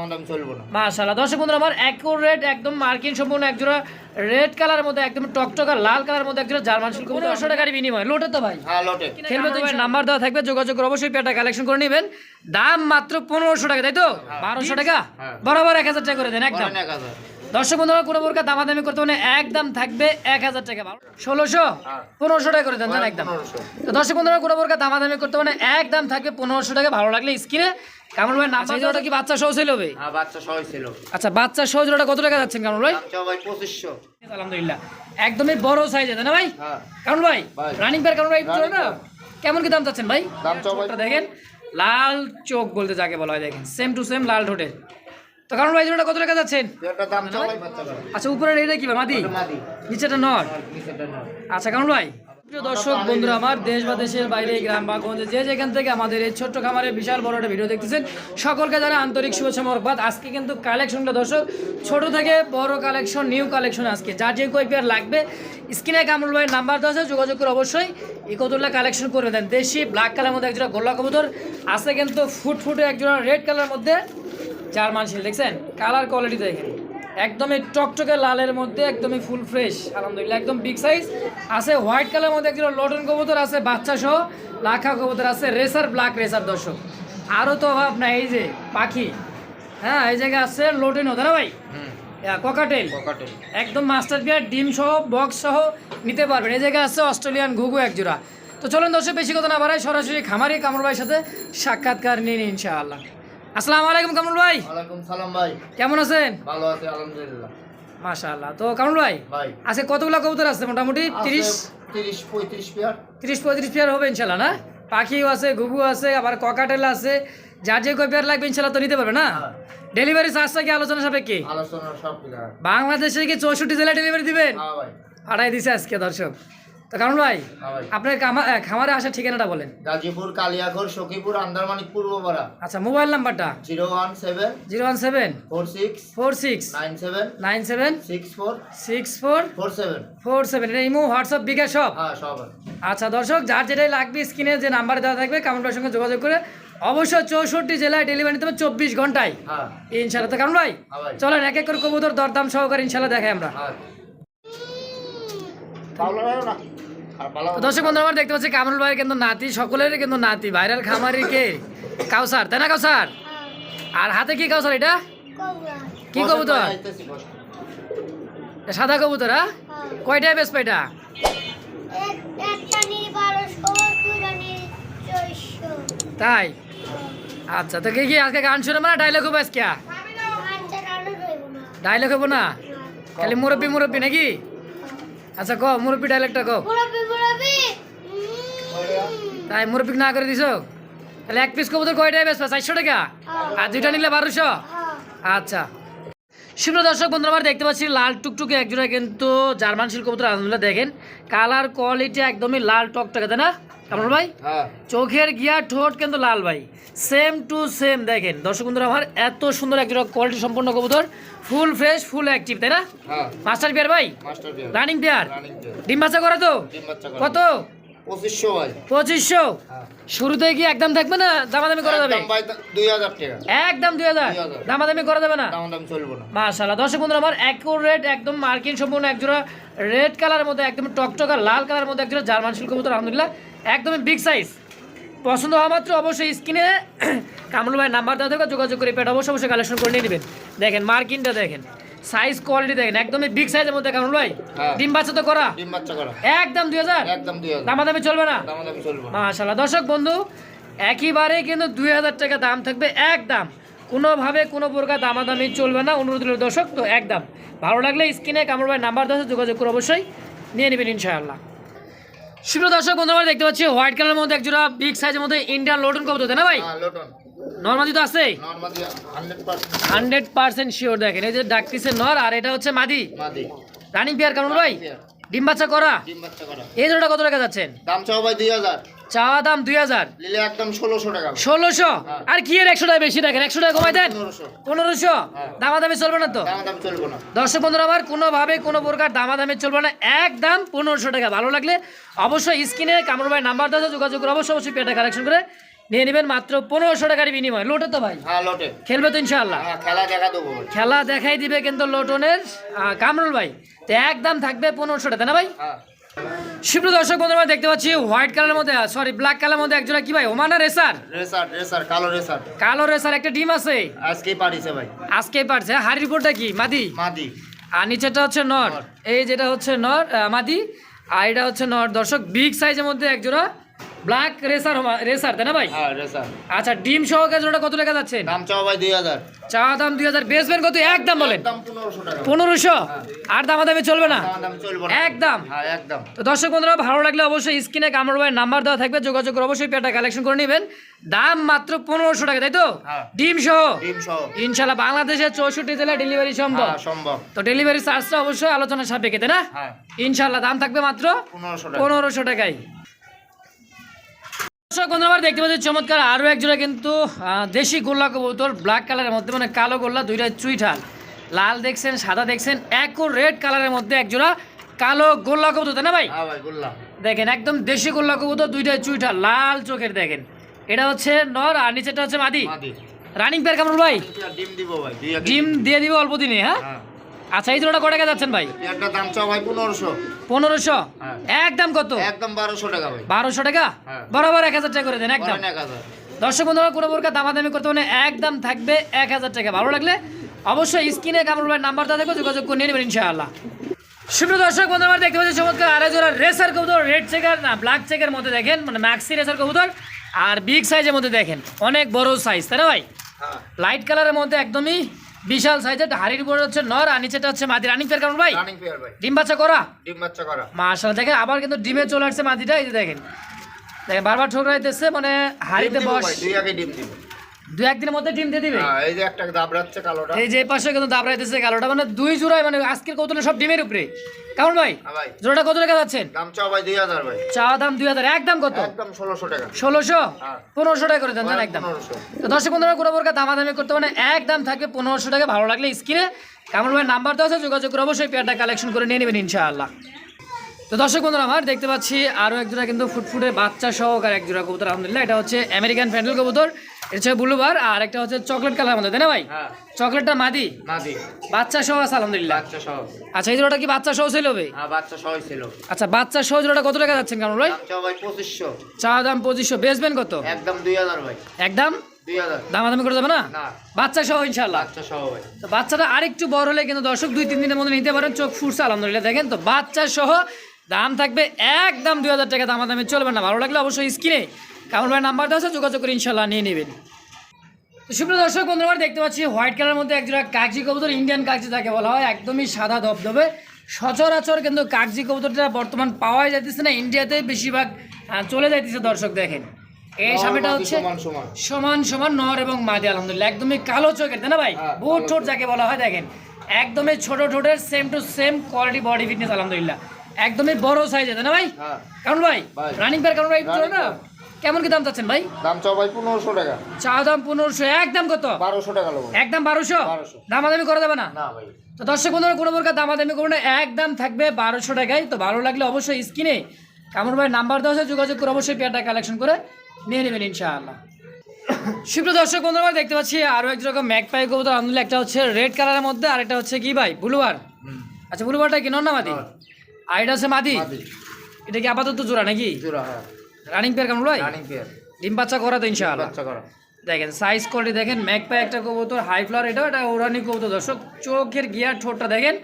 দাম দাম চলবো না। মাশাআল্লাহ। দর্শক বন্ধুরা আমার অ্যাকুরেট একদম মার্কিন সম্পূর্ণ একজোড়া রেড কালারের মধ্যে একদম টকটকা লাল কালারের মধ্যে একজোড়া জার্মান শিল্প পনেরোশো টাকার বিনিময়। লোটে তো ভাই। হ্যাঁ লটে। খেলবে তো নাম্বার দেওয়া থাকবে যোগাযোগ করে অবশ্যই পেটা কালেকশন করে নেবেন। দাম মাত্র পনেরোশো টাকা তাই তো? বারোশো টাকা? হ্যাঁ। বরাবর এক হাজার টাকা করে দেন একদম। দর্শক বন্ধুরা কোনো প্রকার দামাদামি করতে মানে একদম থাকবে এক হাজার টাকা। ষোলোশো? হ্যাঁ। পনেরোশো টাকা করে দেন একদম। দর্শক বন্ধুরা কোনো প্রকার দামাদামি করতে মানে একদম থাকবে পনেরোশো টাকা। ভালো লাগলে স্ক্রিনে কামরুল ভাই নাম্বার দেওয়াটা কি বাচ্চা সহ ছিল ভাই হ্যাঁ বাচ্চা সবাই ছিল আচ্ছা বাচ্চা সহ জোড়াটা কত টাকা যাচ্ছেন কামরুল ভাই? ভাই পঁচিশশো। আলহামদুলিল্লাহ। একদমই বড় সাইজে তাই না ভাই? হ্যাঁ। কামরুল ভাই। রানিং পেয়ার কামরুল ভাই জোড়াটা কেমন কি দাম চাচ্ছেন ভাই? দাম চাও ভাই চোখটা দেখেন। লাল চোখ বলতে যাকে বলা হয় দেখেন। সেম টু সেম লাল ঠোঁটে তো কারণ ভাই জোড়াটা কত টাকা যাচ্ছেন? একটা দাম চাও ভাই বাচ্চা আচ্ছা উপরে এটা কি ভাই? মাদি? মাদি। নিচেটা নট? নিচেটা নয় আচ্ছা কারণ ভাই প্রিয় দর্শক বন্ধুরা আমার দেশ বা দেশের বাইরে গ্রাম বা গঞ্জে যে যেখান থেকে আমাদের এই ছোট্ট খামারের বিশাল বড় একটা ভিডিও দেখতেছেন সকলকে যারা আন্তরিক শুভেচ্ছা মোরকবাদ আজকে কিন্তু কালেকশনটা দর্শক ছোট থেকে বড় কালেকশন নিউ কালেকশন আজকে। যার যে কই পেয়ার লাগবে স্ক্রিনে কামরুল ভাইয়ের নাম্বার দেওয়া আছে যোগাযোগ করে অবশ্যই এই কতুল্লা কালেকশন করে দেন। দেশি ব্ল্যাক কালার মধ্যে একজোড়া গোল্লা কবুতর আছে কিন্তু ফুট ফুটে একজোড়া রেড কালার মধ্যে জার্মান শিল দেখছেন? কালার কোয়ালিটি দেখেন একদমই টকটকে লালের মধ্যে একদমই ফুল ফ্রেশ আলহামদুলিল্লাহ একদম বিগ সাইজ আছে হোয়াইট কালার মধ্যে একজন লটন কবুতর আছে বাচ্চা সহ লাখা কবুতর আছে রেসার ব্ল্যাক রেসার দর্শক। আরও তো অভাব নাই এই যে পাখি। হ্যাঁ এই জায়গায় আছে লোটেন দাদা ভাই? হুম। ককাটেল পকেটে একদম মাস্টার বিয়ার ডিম সহ বক্স সহ নিতে পারবেন। এই জায়গায় আছে অস্ট্রেলিয়ান ঘুঘু এক জোড়া তো চলুন দর্শক বেশি কথা না বাড়াই সরাসরি খামারি কামরুল ভাইয়ের সাথে সাক্ষাৎকার নিন ইনশাআল্লাহ। আসসালামু আলাইকুম কামরুল ভাই। ওয়ালাইকুম সালাম ভাই। কেমন আছেন? ভালো আছে আলহামদুলিল্লাহ। মাশাআল্লাহ। তো কামরুল ভাই ভাই। আজকে কতগুলো কবুতর আছে মোটামুটি? তিরিশ? তিরিশ পঁয়ত্রিশ পেয়ার। তিরিশ পঁয়ত্রিশ পেয়ার হবে ইনশাল্লাহ না? পাখিও আছে ঘুঘু আছে আবার ককাটেল আছে। যার যে কয় পেয়ার লাগবে ইনশাল্লাহ তো নিতে পারবে না? হ্যাঁ। ডেলিভারি চার্জটা কি আলোচনা সাপেক্ষে? আলোচনা সব বাংলাদেশে কি চৌষট্টি জেলায় ডেলিভারি দিবেন? হ্যাঁ ভাই। পাঠাই দিছে আজকে দর্শক। তো কারণ ভাই হ্যাঁ আপনার খামারে আসার ঠিকানাটা বলেন। গাজীপুর কালিয়াঘর সখীপুর আন্দারমানিক পূর্বপাড়া। আচ্ছা মোবাইল নাম্বারটা? Zero one seven zero one seven four six four six nine seven nine seven six four six four four seven. Four seven. এটা ইমো হোয়াটসঅ্যাপ বিকাশ সব? হ্যাঁ সব আচ্ছা দর্শক যার যেটাই লাগবে স্ক্রিনে যে নাম্বার দেওয়া থাকবে কামন ভাইয়ের সঙ্গে যোগাযোগ করে অবশ্যই চৌষট্টি জেলায় ডেলিভারি নিতে হবে চব্বিশ ঘন্টায়। হ্যাঁ। ইনশাল্লাহ তো কারণ ভাই হ্যাঁ ভাই। চলেন এক এক করে কবুতর দরদাম সহকারে ইনশাল্লাহ দেখাই আমরা। দর্শক বন্ধু আমার দেখতে পাচ্ছি কামরুল ভাইয়ের কিন্তু নাতি সকলেরই কিন্তু নাতি। ভাইরাল খামারি কে? কাউসার তাই না কাউসার? আর হাতে কি কাউসার এটা? কি কবুতর? সাদা কবুতর হ্যাঁ। কয়টায় বেশ পাইটা তাই? আচ্ছা তো কি কি আজকে গান শুনে মানে ডায়লগ হবে আজকে? ডায়লগ হব না? খালি মুরব্বি মুরব্বি নাকি? আচ্ছা ক মুরব্বি ডায়লগটা ক। মুরব্বি তাই মুরব্বি না করে দিছো? তাহলে এক পিস কবুতর কয়টায় বেশ চারশো টাকা? আর দুইটা নিলে বারোশো? আচ্ছা। শুভ্র দর্শক বন্ধু আমার দেখতে পাচ্ছি লাল টুকটুকে একজোড়া কিন্তু জার্মান শিল্প কবুতর আলহামদুলিল্লাহ দেখেন কালার কোয়ালিটি একদমই লাল টকটকে তাই না? কামর ভাই? হ্যাঁ। চোখের গিয়া ঠোঁট কিন্তু লাল ভাই। সেম টু সেম দেখেন। দর্শক বন্ধুরা আমার এত সুন্দর একজোড়া কোয়ালিটি সম্পন্ন কবুতর। ফুল ফ্রেশ ফুল অ্যাক্টিভ তাই না? হ্যাঁ। মাস্টার পেয়ার ভাই? রানিং পেয়ার ডিম বাচ্চা করে তো? কত? পঁচিশশো হ্যাঁ। শুরুতে কি একদম থাকবে না? দামাদামি করা যাবে? একদম দুই হাজার টাকা। একদম দুই হাজার? 2000 দামাদামি করা যাবে না? মাশাআল্লাহ। দর্শক বন্ধুরা আমার অ্যাকুরেট একদম মার্কিন সম্পূর্ণ একজোড়া রেড কালারের মধ্যে একদম টকটকা লাল কালারের মধ্যে একজোড়া জার্মান শিল্প কবুতর আলহামদুলিল্লাহ। একদমই বিগ সাইজ পছন্দ হওয়া মাত্র অবশ্যই স্ক্রিনে কামরুল ভাই নাম্বার দেওয়া থাকবে যোগাযোগ করে পেট অবশ্যই অবশ্যই কালেকশন করে নিয়ে নেবেন। দেখেন মার্কিনটা দেখেন। সাইজ কোয়ালিটি দেখেন একদমই বিগ সাইজের মধ্যে কামরুল ভাই হ্যাঁ। ডিম বাচ্চা তো করা। ডিম বাচ্চা করা। একদম দুই হাজার? একদম দুই হাজার। দামাদামি চলবে না? দাম দাম চলবো না। মাশাল্লাহ দর্শক বন্ধু একইবারে কিন্তু দুই হাজার টাকা দাম থাকবে একদম। কোনোভাবে কোনো প্রকার দামাদামি চলবে না অনুরোধ রইল দর্শক তো একদম। ভালো লাগলে স্ক্রিনে কামড় ভাই নাম্বার দেওয়া যোগাযোগ করে অবশ্যই নিয়ে নেবেন ইনশাআল্লাহ। শুভ দর্শক বন্ধু আমরা দেখতে পাচ্ছি হোয়াইট কালারের মধ্যে একজোড়া বিগ সাইজের মধ্যে ইন্ডিয়ান লোটন কবুতর তাই না ভাই? হ্যাঁ লোটন নর্মালি তো আছে হান্ড্রেড পার্সেন্ট শিওর দেখেন এই যে ডাকতিছে নর আর এটা হচ্ছে মাদি। রানিং পেয়ার কামড় ভাই? ডিম বাচ্চা করা? এই জোড়াটা কত টাকা যাচ্ছেন? দাম চাও ভাই দুই হাজার। চাওয়া দাম দুই হাজার। একদম ষোলোশো টাকা ষোলোশো? হ্যাঁ। আর কি এর একশো টাকা বেশি দেখেন? একশো টাকা কমাই দেন? পনেরোশো। হ্যাঁ। দামাদামি চলবে না তো? দর্শক বন্ধুরা আমার কোনোভাবে কোনো প্রকার দামাদামি চলবে না। একদম পনেরোশো টাকা। ভালো লাগলে অবশ্যই স্ক্রিনে কামড় ভাই নাম্বার দেওয়া যোগাযোগ করে অবশ্যই অবশ্যই পেটা কালেকশন করে নিয়ে নেবেন মাত্র পনেরোশো টাকার বিনিময়। লোটে তো ভাই? হ্যাঁ লটে। খেলবে তো ইনশাআল্লাহ। হ্যাঁ খেলা দেখা দেবো খেলা দেখাই দিবে কিন্তু লোটনের কামরুল ভাই। তো একদম থাকবে পনেরোশো টাকা না ভাই? হ্যাঁ। সুপ্রিয় দর্শক বন্ধুরা দেখতে পাচ্ছি হোয়াইট কালারের মধ্যে সরি ব্ল্যাক কালারের মধ্যে একজোড়া কি ভাই? ওমানা রেসার। রেসার রেসার কালো রেসার। কালো রেসার একটা ডিম আছে। আজকেই পারিছে ভাই। আজকেই পারছে হাড়ির রিপোর্টটা কি? মাদি? মাদি। আর নিচেটা হচ্ছে নর। এই যেটা হচ্ছে নর মাদি আর এটা হচ্ছে নর। দর্শক বিগ সাইজের মধ্যে একজোড়া ব্ল্যাক রেসার রেসার তাই না ভাই? হ্যাঁ রেসার আচ্ছা ডিম সহকারে জোড়া কত টাকা যাচ্ছে? দাম চাও ভাই দুই হাজার। চা দাম দুই হাজার বেচবেন কত? একদম বলেন। দাম পনেরোশো টাকা। পনেরোশো? আর দামাদামি চলবে না? দাম দাম চলবো না। একদম হ্যাঁ একদম তো দর্শক বন্ধুরা ভালো লাগলে অবশ্যই স্ক্রিনে কামড় ভাইয়ের নাম্বার দেওয়া থাকবে যোগাযোগ করে অবশ্যই পেটা কালেকশন করে নেবেন। দাম মাত্র পনেরোশো টাকা তাই তো? হ্যাঁ। ডিম সহ? ডিম সহ। ইনশাল্লাহ বাংলাদেশের চৌষট্টি জেলায় ডেলিভারি সম্ভব। হ্যাঁ সম্ভব। তো ডেলিভারি চার্জটা অবশ্যই আলোচনা সাপেক্ষে তাই না? হ্যাঁ। ইনশাল্লাহ দাম থাকবে মাত্র পনেরোশো টাকা। পনেরোশো টাকায়। দর্শক বন্ধুরা দেখতে পাচ্ছি চমৎকার আরও এক জোড়া কিন্তু দেশি গোল্লা কবুতর ব্ল্যাক কালারের মধ্যে মানে কালো গোল্লা দুইটা চুইঠাল। লাল দেখছেন সাদা দেখছেন এক রেড কালারের মধ্যে এক জোড়া কালো গোল্লা কবুতর তাই না ভাই? হ্যাঁ দেখেন একদম দেশি গোল্লা কবুতর দুইটা চুইঠাল লাল চোখের দেখেন। এটা হচ্ছে নর আর নিচেটা হচ্ছে মাদি। রানিং পেয়ার কামরুল ভাই? ডিম দিব ভাই ডিম দিয়ে দিবে অল্প দিনে হ্যাঁ? হ্যাঁ। আচ্ছা এই জোড়াটা কত টাকা যাচ্ছেন ভাই? একটা দাম চাও ভাই পনেরোশো। পনেরোশো? হ্যাঁ। একদম কত? একদম বারোশো টাকা ভাই। বারোশো টাকা? হ্যাঁ। বরাবর এক হাজার টাকা করে দেন একদম করেন এক হাজার। দর্শক বন্ধুরা কোনো প্রকার দামাদামি করতে মানে একদম থাকবে এক হাজার টাকা। ভালো লাগলে অবশ্যই স্ক্রিনে কামরুল ভাই নাম্বারটা দেখো যোগাযোগ করে নেবেন ইনশাআল্লাহ। সুপ্রিয় দর্শক বন্ধু আমার দেখতে পাচ্ছি চমৎকার আড়াই জোড়া রেসার কবুতর রেড চেকার না ব্ল্যাক চেকের মধ্যে দেখেন মানে ম্যাক্সি রেসার কবুতর আর বিগ সাইজের মধ্যে দেখেন অনেক বড় সাইজ তাই না ভাই? হ্যাঁ। লাইট কালারের মধ্যে একদমই বিশাল সাইজের হাড়ির উপরে হচ্ছে নর আর নিচেটা হচ্ছে মাদি। রানিং পেয়ার কেমন ভাই? রানিং পেয়ার ভাই। ডিম বাচ্চা করা? ডিম বাচ্চা করা। মাশাআল্লাহ দেখেন আবার কিন্তু ডিমে চলে আসছে মাদিটা এই যে দেখেন। দেখেন বারবার ঠোকরাইতেছে মানে হাড়িতে বস দুই আগে ডিম দিব। দু একদিনের মধ্যে ডিম দিয়ে দিবে? হ্যাঁ এই যে একটা দাবড়াচ্ছে কালোটা। এই যে পাশে কিন্তু দাবড়াইতেছে কালোটা। মানে দুই জোড়ায় মানে আজকের কৌতলে সব ডিমের উপরে? কেমন ভাই হ্যাঁ ভাই। জোড়াটা কত টাকা যাচ্ছেন? দাম চাও ভাই দুই হাজার ভাই। চা দাম দুই হাজার। একদম কত? একদম টাকা। হ্যাঁ। টাকা করে দেন জান একদম। পনেরোশো। তো দর্শক বন্ধুরা কোনো প্রকার দামাদামি করতে মানে একদম থাকবে পনেরোশো টাকা। ভালো লাগলে স্ক্রিনে কামরুল ভাই নাম্বার তো আছে যোগাযোগ করে অবশ্যই পেয়ারটা কালেকশন করে নিয়ে নেবেন ইনশাআল্লাহ। তো দর্শক বন্ধুরা আমার দেখতে পাচ্ছি আরও এক জোড়া কিন্তু ফুটফুটে বাচ্চা সহকার এক জোড়া কবুতর আলহামদুলিল্লাহ। এটা হচ্ছে আমেরিকান ফ্যান্ডেল কবুতর। ব্লুবার আর একটা হচ্ছে চকলেট কালার মধ্যে তাই না ভাই? হ্যাঁ। চকলেটটা মাদি? মাদি। বাচ্চা সহ আছে আলহামদুলিল্লাহ। বাচ্চা সহ। আচ্ছা এই জোড়াটা কি বাচ্চা সহ ছিল ভাই? হ্যাঁ বাচ্চা সহই ছিল। আচ্ছা বাচ্চা সহ জোড়াটা কত টাকা যাচ্ছেন ভাই? ভাই পঁচিশশো। চা দাম পঁচিশশো। বেচবেন কত? একদম দুই হাজার ভাই। একদম? দামাদামি করে যাবে না? না। বাচ্চা সহ ইনশাল্লাহ বাচ্চা সহ ভাই। তো বাচ্চাটা আরেকটু বড় হলে কিন্তু দর্শক দুই তিন দিনের মধ্যে নিতে পারেন চোখ ফুটছে আলহামদুলিল্লাহ। দেখেন তো বাচ্চা সহ দাম থাকবে একদম দুই হাজার টাকা দামাদামি চলবে না। ভালো লাগলে অবশ্যই স্ক্রিনে কামর ভাই নাম্বার দেওয়া আছে যোগাযোগ করে ইনশাল্লাহ নিয়ে নেবেন। তো সুপ্রিয় দর্শক বন্ধুরা দেখতে পাচ্ছি হোয়াইট কালারের মধ্যে একজোড়া কাগজি কবুতর ইন্ডিয়ান কাগজি তাকে বলা হয় একদমই সাদা ধবধবে। সচরাচর কিন্তু কাগজি কবুতরটা বর্তমান পাওয়াই যাইতেছে না ইন্ডিয়াতে বেশিরভাগ চলে যাইতেছে দর্শক দেখেন। এই সামনেটা হচ্ছে সমান সমান। নর এবং মাদি আলহামদুলিল্লাহ। একদমই কালো চোখের তাই না ভাই? হ্যাঁ, বুট ঠোঁট যাকে বলা হয় দেখেন। একদমই ছোট ঠোঁটের same to same quality body fitness আলহামদুলিল্লাহ। একদমই বড় সাইজে তাই না ভাই? হ্যাঁ। কেমন ভাই। রানিং পেয়ার কেমন ভাই না? কেমন কি দাম চাচ্ছেন ভাই? দাম চাও ভাই পনেরোশো টাকা। চা দাম পনেরোশো একদম কত? বারোশো টাকা লোক একদম বারোশো? 1200 দামাদামি করে যাবে না? না ভাই। তো দর্শক বন্ধুরা কোনো প্রকার দামাদামি করব না একদম থাকবে বারোশো টাকায়। তো ভালো লাগলে অবশ্যই স্ক্রিনে কামর ভাই নাম্বার দেওয়া আছে যোগাযোগ করে অবশ্যই পেয়ারটা কালেকশন করে নিয়ে নেবেন ইনশাআল্লাহ। সুপ্রিয় দর্শক বন্ধুরা দেখতে পাচ্ছি আরও এক রকম ম্যাক পাই কবুতর আলহামদুলিল্লাহ একটা হচ্ছে রেড কালারের মধ্যে আর একটা হচ্ছে কি ভাই ব্লুবার আচ্ছা ব্লুবারটা কি নর না মাদি? আর এটা হচ্ছে মাদি? মাদি। এটা কি আপাতত জোড়া নাকি? জোড়া হ্যাঁ। রানিং পেয়ার কেমন ভাই? রানিং পেয়ার ডিম বাচ্চা করা তো ইনশাআল্লাহ। বাচ্চা করা। দেখেন সাইজ কোয়ালিটি দেখেন ম্যাক পাই একটা কবুতর হাই ফ্লাওয়ার এটা এটা ওরানি কবুতর। দর্শক চোখের গিয়ার ঠোঁটটা দেখেন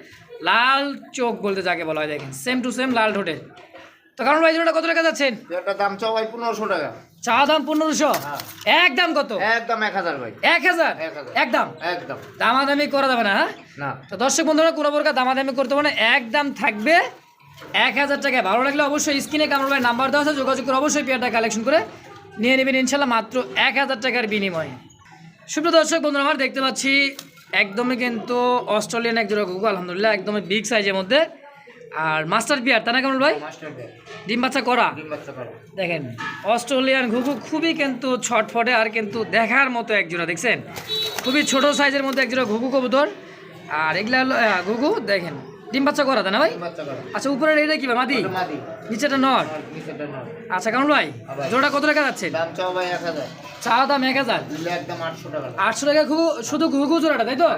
লাল চোখ বলতে যাকে বলা হয় দেখেন সেম টু সেম লাল ঠোঁটের। তো কারণ ভাই জোড়াটা কত টাকা যাচ্ছেন? একটা দাম চাও ভাই পনেরোশো টাকা। চা দাম পনেরোশো? হ্যাঁ। একদম কত? একদম এক হাজার ভাই। এক হাজার? এক হাজার। একদম একদম। দামাদামি করা যাবে না হ্যাঁ? না। তো দর্শক বন্ধুরা কোনো প্রকার দামাদামি করতে পারে না একদম থাকবে এক হাজার টাকায় ভালো লাগলে অবশ্যই স্ক্রিনে কামড় ভাই নাম্বার দেওয়া আছে যোগাযোগ করে অবশ্যই পেয়ারটা কালেকশন করে নিয়ে নেবেন ইনশাল্লাহ মাত্র এক হাজার টাকার বিনিময়ে। সুপ্রিয় দর্শক বন্ধুরা আমার দেখতে পাচ্ছি একদমই কিন্তু অস্ট্রেলিয়ান এক জোড়া কুকু আলহামদুলিল্লাহ একদমই বিগ সাইজের মধ্যে। আর মাস্টার বিয়ার তা না কেমন ভাই? ডিম বাচ্চা করা? দেখেন অস্ট্রেলিয়ান ঘুঘু খুবই কিন্তু ছটফটে আর কিন্তু দেখার মতো এক জোড়া দেখছেন? খুবই ছোট সাইজের মধ্যে এক জোড়া ঘুঘু কবুতর। আর এগুলা হলো ঘুঘু দেখেন ডিম বাচ্চা করা না ভাই? আচ্ছা উপরের এটা কি ভাই মাদি? নিচেটা নিচেরটা নর। আচ্ছা কারণ ভাই? জোড়া কত টাকা যাচ্ছে? দাম চা দাম এক হাজার? আটশো টাকা। ঘুঘু শুধু ঘুঘু জোড়াটা তাই তো?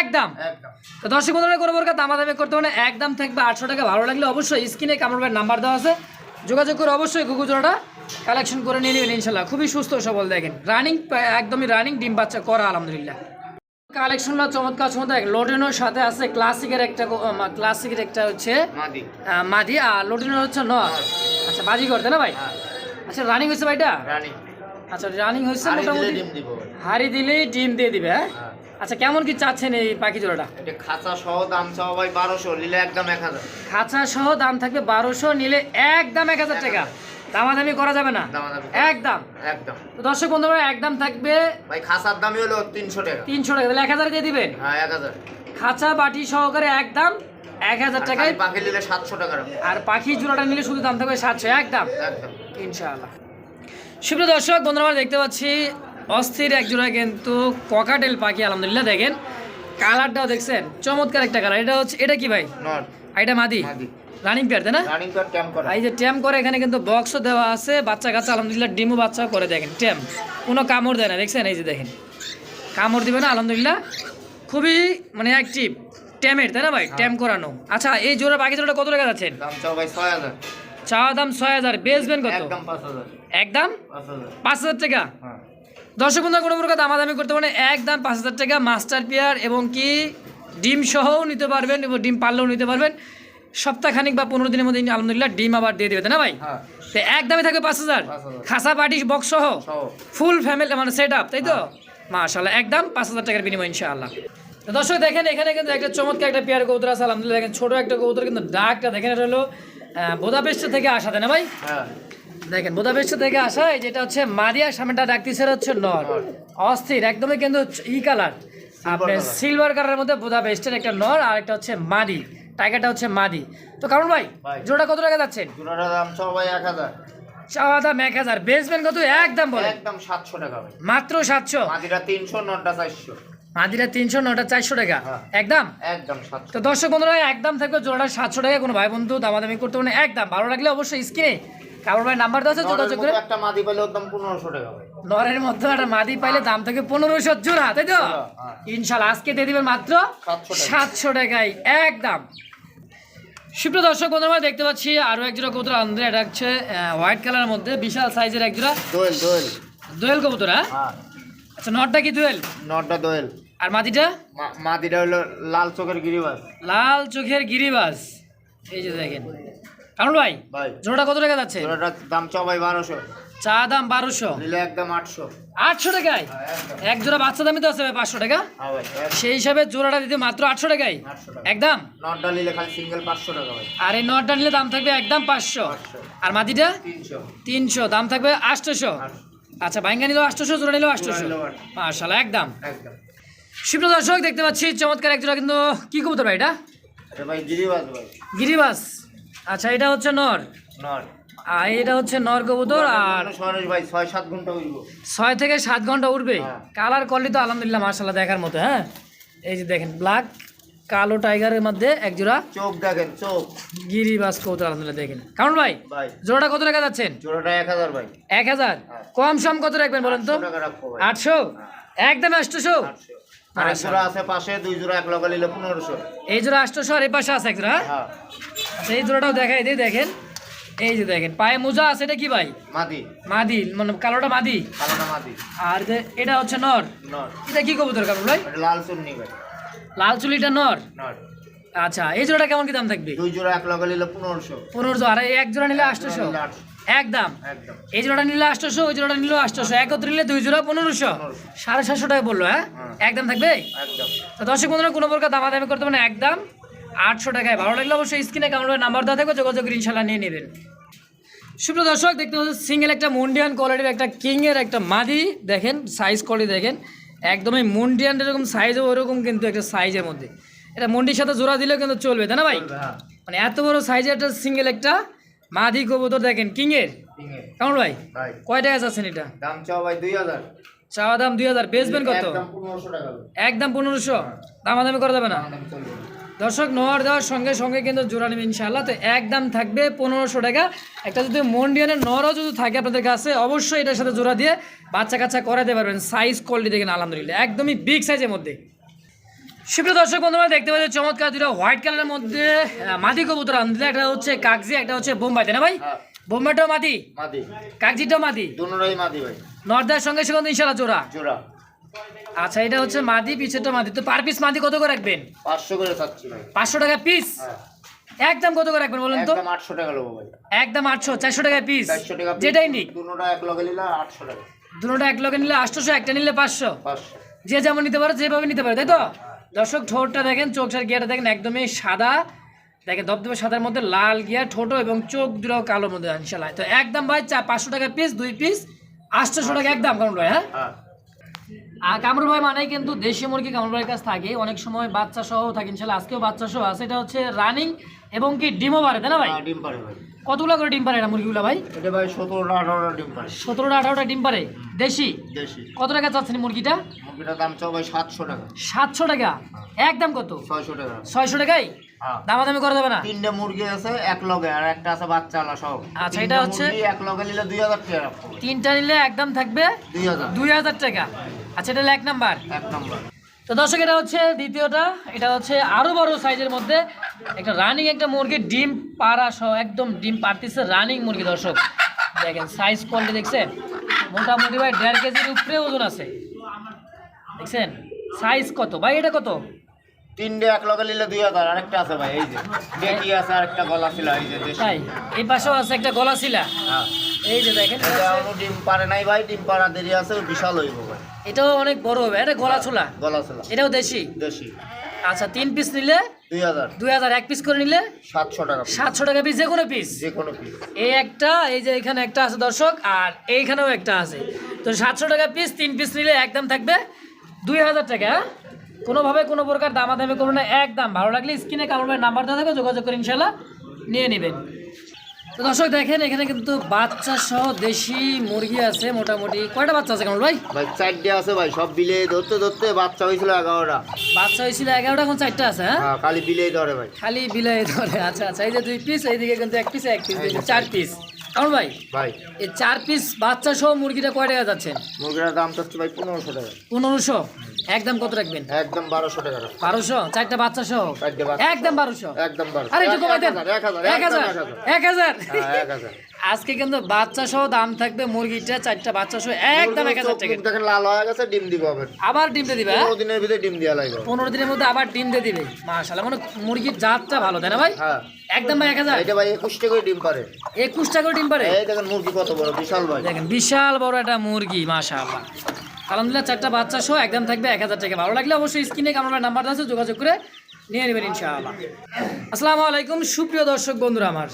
একদম। একদম। তো দর্শক বন্ধুরা কোনো প্রকার দামাদামি করতে মানে একদম থাকবে আটশো টাকা। ভালো লাগলে অবশ্যই স্ক্রিনে কামড় ভাইয়ের নাম্বার দেওয়া আছে। যোগাযোগ করে অবশ্যই ঘুঘু জোড়াটা কালেকশন করে নিয়ে নেবেন ইনশাল্লাহ। খুবই সুস্থ সবল দেখেন। রানিং একদমই রানিং ডিম বাচ্চা করা আলহামদুলিল্লাহ। কালেকশনটা চমৎকার চমৎকার। লোডেনোর সাথে আছে ক্লাসিকের একটা ক্লাসিকের একটা হচ্ছে মাদি। আর লোডেনোর হচ্ছে ন আচ্ছা বাজি করতে না ভাই? হ্যাঁ। আচ্ছা রানিং হয়েছে ভাইটা? আচ্ছা রানিং হয়েছে মোটামুটি হাড়ি দিলেই ডিম দিয়ে দিবে হ্যাঁ? হ্যাঁ। আচ্ছা কেমন কি চাচ্ছেন এই পাখি জোড়াটা? এটা খাঁচা সহ দাম চাও ভাই বারোশো নিলে একদম এক হাজার। খাঁচা সহ দাম থাকবে বারোশো নিলে একদম এক হাজার টাকা। দামাদামি করা যাবে না। একদম। একদম। তো দর্শক বন্ধুরা একদম থাকবে ভাই খাঁচার দামই হলো তিনশো টাকা। তিনশো টাকা। তাহলে এক হাজার দিয়ে দিবেন? হ্যাঁ এক হাজার। খাঁচা বাটি সহকারে একদম এক হাজার টাকায় পাখি নিলে সাতশো টাকা আর পাখি জোড়াটা নিলে শুধু দাম থাকবে সাতশো একদম? একদম। ইনশাআল্লাহ। সুপ্রিয় দর্শক বন্ধুরা দেখতে পাচ্ছি অস্থির এক জোড়া কিন্তু ককাটেল পাখি আলহামদুলিল্লাহ। দেখেন কালারটাও দেখছেন চমৎকার একটা কালার এটা হচ্ছে এটা কি ভাই? নট। এটা মাদি? মাদি। রানিং পেয়ার তাই না? রানিং কার্ড ক্যাম্প করা। এই যে ট্যাম করে এখানে কিন্তু বক্সও দেওয়া আছে বাচ্চা কাচ্চা আলহামদুলিল্লাহ ডিমও বাচ্চা করে দেখেন ট্যাম কোনো কামড় দেয় না দেখছেন? এই যে দেখেন। কামড় দিবে না আলহামদুলিল্লাহ। খুবই মানে অ্যাক্টিভ ট্যামের তাই না ভাই? ট্যাম করানো। আচ্ছা এই জোড়া বাকি জোড়া কত টাকা যাচ্ছেন চাওয়া দাম ছয় হাজার বেচবেন কত? একদম পাঁচ হাজার। টাকা? হ্যাঁ। দর্শক বন্ধুরা কোনো প্রকার দামাদামি করতে পারেন একদম পাঁচ হাজার টাকা মাস্টার পেয়ার এবং কি ডিম সহও নিতে পারবেন এবং ডিম পারলেও নিতে পারবেন। সপ্তাহখানিক বা পনেরো দিনের মধ্যে আলহামদুলিল্লাহ ডিম আবার দিয়ে দেবে না ভাই? হ্যাঁ। তো একদমই থাকবে পাঁচ হাজার। খাসা পার্টি বক্স সহ ফুল ফ্যামিলি মানে সেট আপ তাই তো? মাশাল্লাহ একদম পাঁচ হাজার টাকার বিনিময় ইনশাআল্লাহ। দর্শক দেখেন এখানে কিন্তু একটা চমৎকার একটা পেয়ার কৌতর আছে আলহামদুলিল্লাহ। দেখেন ছোট একটা কৌতর কিন্তু ডাকটা দেখেন এটা হলো বোদাপেস্ট থেকে আসা তাই না ভাই? হ্যাঁ। দেখেন বোদাপেস্ট থেকে আসা এই যেটা হচ্ছে মাদিয়া সামনেটা ডাকতিসের হচ্ছে নর। অস্থির একদমই কিন্তু ই কালার আপনার সিলভার কালারের মধ্যে বোদাপেস্টের একটা নর আর একটা হচ্ছে মাদি। টাইগারটা হচ্ছে মাদি। তো কারণ ভাই। জোড়া কত টাকা যাচ্ছেন? জোড়াটা দাম চাও ভাই এক হাজার। চাওয়া দাম এক হাজার। কত? একদম বলে একদম সাতশো টাকা ভাই। মাত্র সাতশো? মাদিটা তিনশো নটা চারশো। মাদিরা তিনশো নটা চারশো টাকা। হ্যাঁ। একদম? একদম তো দর্শক বন্ধুরা একদম থাকবে জোড়াটা সাতশো টাকা। কোনো ভাই বন্ধু দামাদামি করতে একদম। ভালো লাগলে অবশ্যই স্ক্রিনে কারোর ভাই নাম্বার দেওয়া আছে যোগাযোগ করে। একটা মাদি দাম পনেরোশো টাকা নরের মধ্যে একটা মাদি পাইলে দাম থাকে পনেরোশো জোড়া তাই তো? হ্যাঁ। ইনশাল্লাহ আজকে দিয়ে দিবেন মাত্র সাতশো টাকায়। একদম। সুপ্রিয় দর্শক বন্ধুরা দেখতে পাচ্ছি আরও এক জোড়া কবুতর আন্দ্রে এটা হচ্ছে হোয়াইট কালারের মধ্যে বিশাল সাইজের এক জোড়া। দোয়েল দোয়েল। দোয়েল কবুতর হ্যাঁ? হ্যাঁ। আচ্ছা নটটা কি দোয়েল? নটটা দোয়েল। আর মাদিটা মাদিটা হলো লাল চোখের গিরিবাস। লাল চোখের গিরিবাস। এই যে দেখেন। কারণ ভাই ভাই। জোড়াটা কত টাকা যাচ্ছে? জোড়াটার দাম চাও ভাই বারোশো। চা দাম বারোশো। একদম আটশো। আটশো টাকায়? এক জোড়া বাচ্চা দামই তো আছে ভাই পাঁচশো টাকা? হ্যাঁ সেই হিসাবে জোড়াটা দিতে মাত্র আটশো টাকায়? একদম? নটটা নিলে খালি সিঙ্গেল পাঁচশো টাকা আর এই নটটা নিলে দাম থাকবে একদম পাঁচশো। আর মাটিটা? তিনশো। দাম থাকবে আটশোশো। আচ্ছা বাইঙ্গা নিলেও আটশোশো জোড়া নিলেও আটশোশো। নিলেও 800 মার্শাল্লাহ একদম। সুপ্রিয় দর্শক দেখতে পাচ্ছি চমৎকার এক জোড়া কিন্তু কি কবুতর ভাই এটা? গিরিবাস আচ্ছা এটা হচ্ছে নর। নট আর এটা হচ্ছে নর আর সরেশ ভাই ছয় সাত ঘণ্টা উঠব ছয় থেকে সাত ঘণ্টা উঠবে? হ্যাঁ। কালার কোয়ালিটি তো আলহামদুলিল্লাহ মার্শাল্লাহ দেখার মতো হ্যাঁ? এই যে দেখেন ব্ল্যাক কালো টাইগারের মধ্যে এক জোড়া চোখ দেখেন চোখ। গিরিবাস কবুতর আলহামদুলিল্লাহ দেখেন। কারণ ভাই জোড়াটা কত টাকা যাচ্ছেন? জোড়াটা এক হাজার ভাই। এক হাজার? হ্যাঁ। কম সম কত রাখবেন বলেন তো? আটশো আটশো? একদম আটশোশো? এই জোড়া আটশোশো আর এই পাশে আছে এক জোড়া হ্যাঁ? হ্যাঁ। আচ্ছা এই জোড়াটাও দেখাই দিই দেখেন। এই যে দেখেন পায়ে মোজা আছে এটা কি ভাই? মাদি। মাদি মানে কালোটা মাদি? কালোটা মাদি। আর যে এটা হচ্ছে নর? নট এটা কি কবুতর কাপড় ভাই? লাল চুন্নি ভাই। লাল চুলিটা নর? নট আচ্ছা এই জোড়াটা কেমন কি দাম থাকবে? দুই জোড়া এক লগা নিলে পনেরোশো। পনেরোশো আর এক জোড়া নিলে আটশোশো। একদম। একদম। এই জোড়াটা নিলে আটশোশো ওই জোড়াটা নিলে আটশোশো। একত্রে নিলে দুই জোড়া পনেরোশো। সাড়ে সাতশো টাকা বলল হ্যাঁ? হ্যাঁ। একদম থাকবে? একদম। তো দর্শক বন্ধুরা কোনো প্রকার দামাদামি করতে মানে একদম আটশো টাকায়। ভালো লাগলে অবশ্যই স্ক্রিনে কামড় নাম্বার দেওয়া থাকবে যোগাযোগ করে ইনশাল্লাহ নিয়ে নেবেন। সুপ্রিয় দর্শক দেখতে পাচ্ছেন সিঙ্গেল একটা মুন্ডিয়ান কোয়ালিটির একটা কিংয়ের একটা মাদি। দেখেন সাইজ কোয়ালিটি দেখেন একদমই মুন্ডিয়ান এরকম সাইজও ওরকম কিন্তু একটা সাইজের মধ্যে। এটা মুন্ডির সাথে জোড়া দিলেও কিন্তু চলবে তাই না ভাই? হ্যাঁ। মানে এত বড় সাইজের একটা সিঙ্গেল একটা মাদি কবুতর দেখেন কিংয়ের কেমন ভাই? কয় টাকা চাচ্ছেন এটা? দাম চাও ভাই দুই হাজার। চাওয়া দাম দুই হাজার বেচবেন কত? একদম পনেরোশো ভাই। দামাদামি করা যাবে না। দর্শক নোয়ার দেওয়ার সঙ্গে সঙ্গে কিন্তু জোড়া নেবে ইনশাল্লাহ তো একদম থাকবে পনেরোশো টাকা। একটা যদি মন্ডিয়ানের নরও যদি থাকে আপনাদের কাছে অবশ্যই এটার সাথে জোড়া দিয়ে বাচ্চা কাচ্চা করাতে পারবেন। সাইজ কোয়ালিটি দেখেন আলহামদুলিল্লাহ। একদমই বিগ সাইজের মধ্যে। সুপ্রিয় দর্শক বন্ধুরা দেখতে পাচ্ছি চমৎকার দুটো হোয়াইট কালারের মধ্যে মাদি কবুতর আনতে একটা হচ্ছে কাগজি একটা হচ্ছে বোম্বাই তাই না ভাই? হ্যাঁ। বোম্বাইটাও মাদি? মাদি। কাগজিটাও মাদি? দুনোটাই মাদি ভাই। নর্দার সঙ্গে সঙ্গে ইনশাল্লাহ জোড়া। জোড়া। আচ্ছা এটা হচ্ছে মাদি পিছেরটা মাদি। তো পার পিস মাদি কত করে রাখবেন? পাঁচশো করে চাচ্ছি ভাই। পাঁচশো টাকা পিস হ্যাঁ। একদম কত করে রাখবেন বলুন তো? একদম আটশো টাকা নেব ভাই। একদম আটশো চারশো টাকা পিস চারশো টাকা piece, যেটাই নিক। দুনোটা এক লগে নিলে আটশো টাকা। দুটোটা এক লগে নিলে আটশোশো একটা নিলে পাঁচশো? পাঁচশো। যে যেমন নিতে পারে যেভাবে নিতে পারে তাই তো? দর্শক ঠোঁটটা দেখেন চোখ সার গিয়াটা দেখেন একদমই সাদা। দেখেন দবদবে সাদার মধ্যে লাল গিয়া ঠোঁটো এবং চোখ দুটাও কালো মধ্যে ইনশাল্লাহ তো একদম ভাই চা পাঁচশো টাকা পিস দুই পিস আটশোশো টাকা একদম কারণ ভাই হ্যাঁ? হ্যাঁ। কামরুল ভাই মানে কিন্তু দেশি মুরগি কামরুল ভাইয়ের কাছে থাকে। অনেক সময় বাচ্চা সহ থাকে ইনশাল্লাহ আজকেও বাচ্চা সহ আছে। এটা হচ্ছে রানিং এবং কি ডিমও পারে তাই না ভাই? হ্যাঁ, ডিম পারে ভাই। কতগুলো করে ডিম পারে এটা মুরগিগুলো ভাই? এটা ভাই সতেরোটা আঠারোটা ডিম পারে। সতেরোটা আঠারোটা ডিম পারে? দেশি? দেশি। কত টাকা চাচ্ছেন মুরগিটা? মুরগিটার দাম চাও ভাই সাতশো টাকা। সাতশো টাকা? একদম কত? ছয়শো টাকা। ছয়শো টাকাই? হ্যাঁ। দামাদামি করে দেবে না? তিনটে মুরগি আছে এক লগে আর একটা আছে বাচ্চা আলা সব আচ্ছা, এটা হচ্ছে- এক লগে নিলে দুই হাজার টাকা। তিনটা নিলে একদম থাকবে দুই হাজার। দুই হাজার টাকা। আচ্ছা এটা এক নাম্বার। এক নম্বর। তো দর্শক এটা হচ্ছে দ্বিতীয়টা। এটা হচ্ছে আরও বড় সাইজের মধ্যে একটা রানিং একটা মুরগি ডিম পাড়া সহ একদম ডিম পাড়তেছে রানিং মুরগি দর্শক। দেখেন সাইজ কোয়ালিটি দেখছেন? মোটামুটি ভাই দেড় কেজির উপরে ওজন আছে। দেখছেন? সাইজ কত? ভাই এটা কত? তিনটে এক লগে নিলে দুই হাজার। আরেকটা আছে ভাই এই যে। বেটি আছে? আরেকটা গলা ছিল এই যে তাই এই পাশেও আছে একটা গলা শিলা হ্যাঁ। এই যে দেখেন ডিম পারে নাই ভাই ডিম পাড়া দেরি আছে বিশাল হইব। ভাই এটাও অনেক বড় হবে এটা গলা ছোলা? গলা ছিল। এটাও দেশি? দেশি। আচ্ছা তিন পিস নিলে? দুই হাজার। দুই হাজার এক পিস করে নিলে? সাতশো টাকা সাতশো টাকা পিস যে কোনো পিস যে কোনো পিস এই একটা এই যে এখানে একটা আছে দর্শক আর এইখানেও একটা আছে। তো সাতশো টাকা পিস তিন পিস নিলে একদম থাকবে দুই হাজার টাকা হ্যাঁ? কোনোভাবে কোনো প্রকার দামাদামি করবে না একদম। ভালো লাগলে স্ক্রিনে কামড় নাম্বার দেওয়া থাকবে যোগাযোগ করে ইনশাল্লাহ নিয়ে নেবেন। তো দর্শক দেখেন এখানে কিন্তু বাচ্চা সহ দেশি মুরগি আছে মোটামুটি। কয়টা বাচ্চা আছে কামড় ভাই? ভাই চারটে আছে ভাই সব বিলে ধরতে ধরতে বাচ্চা হয়েছিল এগারোটা। বাচ্চা হয়েছিল এগারোটা এখন চারটা আছে হ্যাঁ? হ্যাঁ খালি বিলেই ধরে ভাই। খালি বিলাই ধরে আচ্ছা আচ্ছা এই যে দুই পিস এইদিকে কিন্তু এক পিস এক পিস চার পিস কামড় ভাই ভাই। এই চার পিস বাচ্চা সহ মুরগিটা কয় টাকা যাচ্ছেন মুরগিটার দাম চাচ্ছি ভাই পনেরোশো টাকা। পনেরোশো? একদম কত রাখবেন? একদম বারোশো টাকা রাখো। বারোশো? চারটা বাচ্চা সহ? একদম বারোশো? একদম বারোশো। আরে একটু কমাই দেন। হ্যাঁ আজকে কিন্তু বাচ্চা সহ দাম থাকবে মুরগিটা চারটা বাচ্চা সহ একদম এক হাজার চোখ টাকা। দেখেন লাল হয়ে গেছে ডিম দিব আবার। আবার ডিম দিয়ে দিবে হ্যাঁ? পনেরো দিনের ভিতরে ডিম দেওয়া লাগবে। পনেরো দিনের মধ্যে আবার ডিম দিয়ে দিবে। মাশাল্লাহ মানে মুরগির জাতটা ভালো তাই না ভাই? হ্যাঁ। একদম ভাই এক হাজার? এটা ভাই একুশটা করে ডিম পারে। একুশ টাকা করে ডিম পারে? এই দেখেন মুরগি কত বড় বিশাল ভাই। দেখেন বিশাল বড় একটা মুরগি মাশাআল্লাহ। আলহামদুলিল্লাহ, চারটা বাচ্চা সহ একদম থাকবে এক হাজার টাকা। ভালো লাগলে অবশ্যই স্ক্রিনে আমার নাম্বার আছে, যোগাযোগ করে নিয়ে নেবেন ইনশাআল্লাহ। আসসালামু আলাইকুম, সুপ্রিয় দর্শক বন্ধুরা আমার।